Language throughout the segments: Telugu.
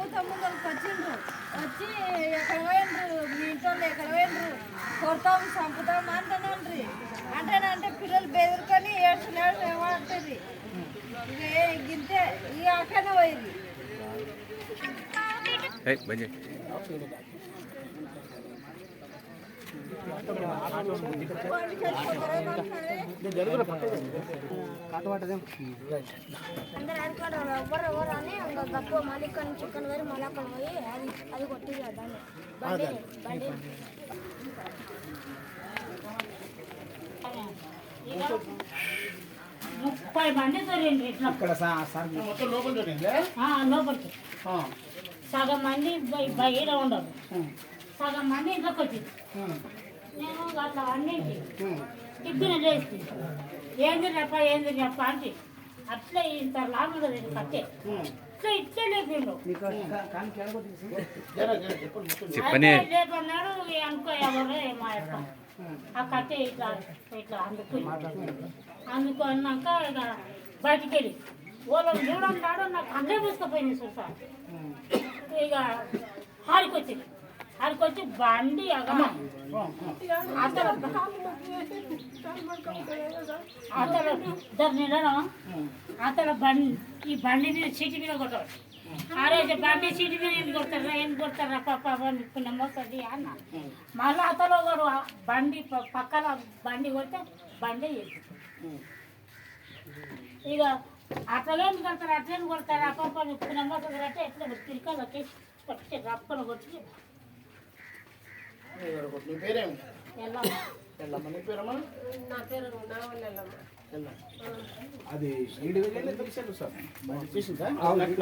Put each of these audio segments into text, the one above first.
ముందు తమ్ముళ్ళకి వచ్చిండ్రు వచ్చి ఎక్కడ పోయిండ్రు? మీ ఇంట్లో ఎక్కడ పోయిండ్రు? కొడతాం చంపుతాం అంటానండ్రి. అంటానంటే పిల్లలు బెదిరుకొని ఏడ్చులేడు ఏమంటుంది ఇక గింతే ఇక అక్కడనే పోయింది. ఎవరు ఎవరు అని గప్పు మళ్ళీ ఇక్కడ నుంచి ఇక్కడ వరకు మళ్ళీ అక్కడ పోయి అది అది కొట్టి దాన్ని బండి బండి ముప్పై మంది దొరిండ్రు ఇట్లా ఇక్కడ మొత్తం లోపల దొరికిందే లోపలికి. సగం మంది బయ- బయట ఉండరు సగం మంది ఇంట్లోకి వచ్చింది. నేను అట్లా అన్నింటి. టిఫిన్ చేసి ఏంది రెప్ప ఏంది రెప్ప అంటే అట్లా ఇంత లాభం కట్టే. ఇట్లా ఇట్లే లేపిండు. లేపన్నాడు అనుకో ఎవరు మా యొక్క. ఆ కట్టె ఇట్లా ఇట్లా అందుకుని. అందుకున్నాక ఇక బయటికి వెళ్ళి వాళ్ళు చూడంటాడు నాకు అందరూ తీసుకుపోయింది చూసా. ఇక హారికొచ్చింది హారికొచ్చి బండి ఇద్దరు నిలడం. అతను బండి ఈ బండి మీద సీటు మీద కొట్టాడు అరే ఇది బండి సీటు మీద ఏం కొడతారా ఏం కొడతారా పాప వస్తుంది అన్న. మళ్ళీ అతను ఒకడు ఆ బండి పక్కన బండి కొడితే బండి ఇక అట్లగేం కొడతారు అట్లేం కొడతారు ఆ పాప ఇప్పుడు నమ్మకం అంటే ఎట్లా తిరికాలు వచ్చేసి కొట్టి రప్పని కొట్టి నీ పేరేమి? ఎలా ఎల్లమ్మ నీ పేరమ్మా? నా పేరు నావల్లెల్లమ్మ ఎల్ల అది సార్. చేసిందా నాకు-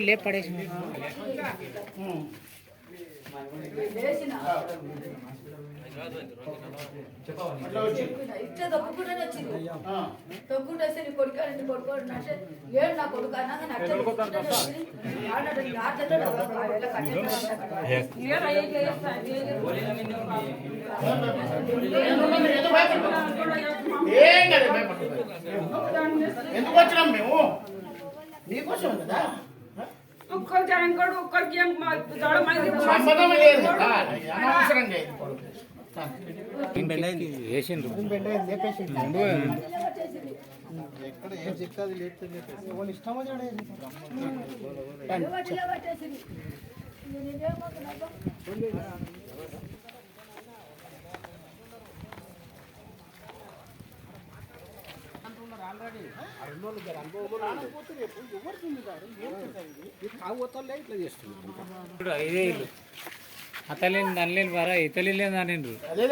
లేపు పడేసి ఉమ్. ఇట్లా దొక్కుకుంటూనే వచ్చింది. ఆ. తొక్కుంటే వస్తే నీ కొడుకు అంటే కొడుకు అంటే ఏడు నా కొడుకు ఎందుకు వచ్చినాం మేము? నీకోసం కదా? ఒక్కరు జనంగాడు ఒక్కరికి ఏం సంబంధం లేదు కదా. అనవసరంగా ఇది కొడుకు. ఎక్కడ ఏం వాళ్ళు. నేనేం మాకు తాగుతాలే ఇట్లా ఇల్లు. అతలేని దానిలేని వరా ఇతలేని దానిండ్రు అదే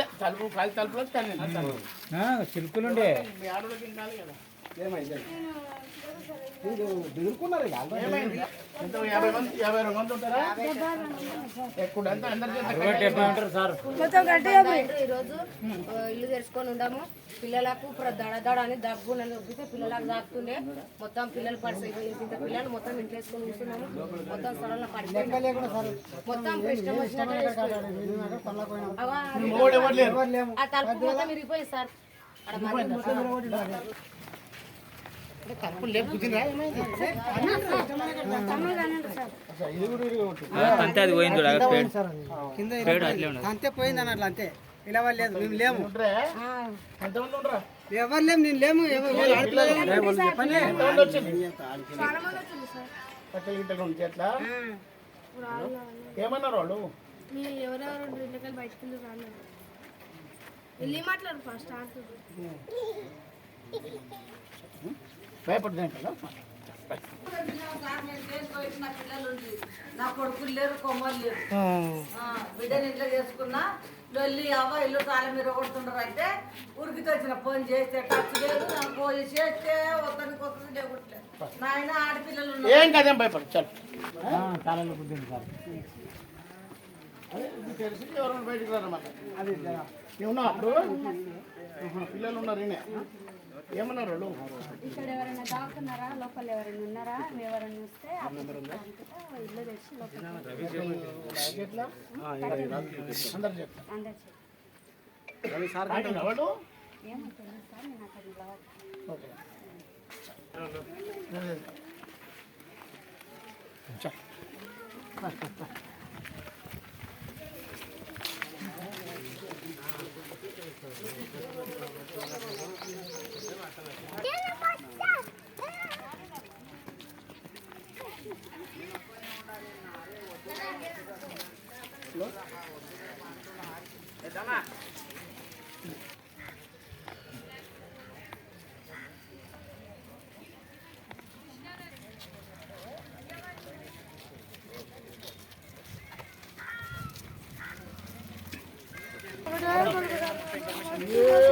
పోయి. ఈరోజు ఇల్లు తెరుచుకొని ఉండాము పిల్లలకు దడ దడ అని దగ్గు నన్ను ఉబ్బితే పిల్లలకు దాక్తుండే మొత్తం పిల్లలు పరిస్థితి ఇంత పిల్లలు మొత్తం ఇంట్లో వేసుకొని కూర్చున్నాము. మొత్తం స్థలంలో పడిపోయింది మొత్తం ఇష్టం వచ్చినట్టు ఆ తలుపు మొత్తం విరిగిపోయింది సార్ ఆడ మంది తలుపులు లేపు కుదిరా ఏమైంది అంతే అది పోయింది అంతే పోయింది. అన్నట్లు అంతే. ఇలా వాళ్ళు లేదు మేము లేము. ఎవరు లేము నేను లేము ఏమన్నారు వాళ్ళు? వెళ్ళి రాలేదు? వెళ్ళి మాట్లాడు ఫస్ట్ భయపడుతున్నాయి కదా నా పిల్లలు ఉంది. నా కొడుకులు లేరు కొమ్మలు లేరు ఆ, బిడ్డని ఇంట్లో చేసుకున్నా వెళ్ళి అవ్వ ఇల్లు తాళం మీరు కొడుతుండ్రు అంటే ఉరికితో వచ్చిన ఫోన్ చేస్తే టచ్ లేదు నాకు ఫోన్ చేస్తే ఒక్కరికి ఒక్కరికి లేకుంటలేదు నాయన ఆడపిల్లలు ఉన్నారు. ఏం కదేం భయపడు చల్ కాలంలో పుట్టింది సార్ అదే ఇది తెలిసి ఎవరైనా బయటికి రారన్నమాట. అది నువ్వు ఉన్నావు అప్పుడు? ఆహా, పిల్లలు ఉన్నారు ఈయన. ఏమన్నారు వాళ్ళు? ఇక్కడ ఎవరైనా దాక్కున్నారా? లోపల ఎవరైనా ఉన్నారా? ఎవరైనా వస్తే ఇల్లు తెచ్చి లోపల ఎట్లా అందరు చెప్తారు అందరు తాగిండా Look.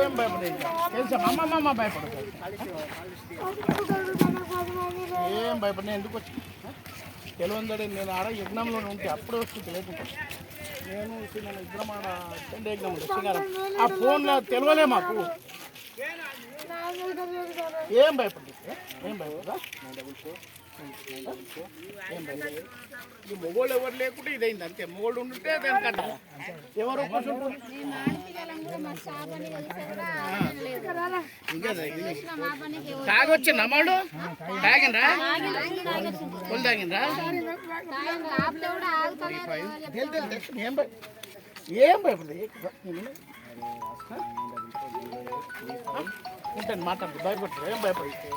ఏం భయపడేది? తెలుసా అమ్మ అమ్మ భయపడదు. ఏం భయపడి ఎందుకు వచ్చి? తెలివందడే నేను ఆడ యజ్ఞంలో ఉంటే అప్పుడే వస్తుంది లేకుంటే నేను నేను ఇద్దరం ఆడ అటెండ్ యజ్ఞం ఉంటే ఆ ఫోన్లో తెలియలే మాకు. ఏం భయపడదు? ఏం భయపడదా? ఈ మొగోళ్ళు ఎవరు లేకుంటే ఇదైంది అంతే మొగోళ్ళు ఉంటే దానికంట ఎవరు కూర్చుంటారు ఇంకా నమ్మడు తాగిండ్రా ఫుల్ తాగిండ్రా ఏం భయ భయపడదు ఉంటాను మాట్లాడుతుంది భయపడుతుంది ఏం భయపడదు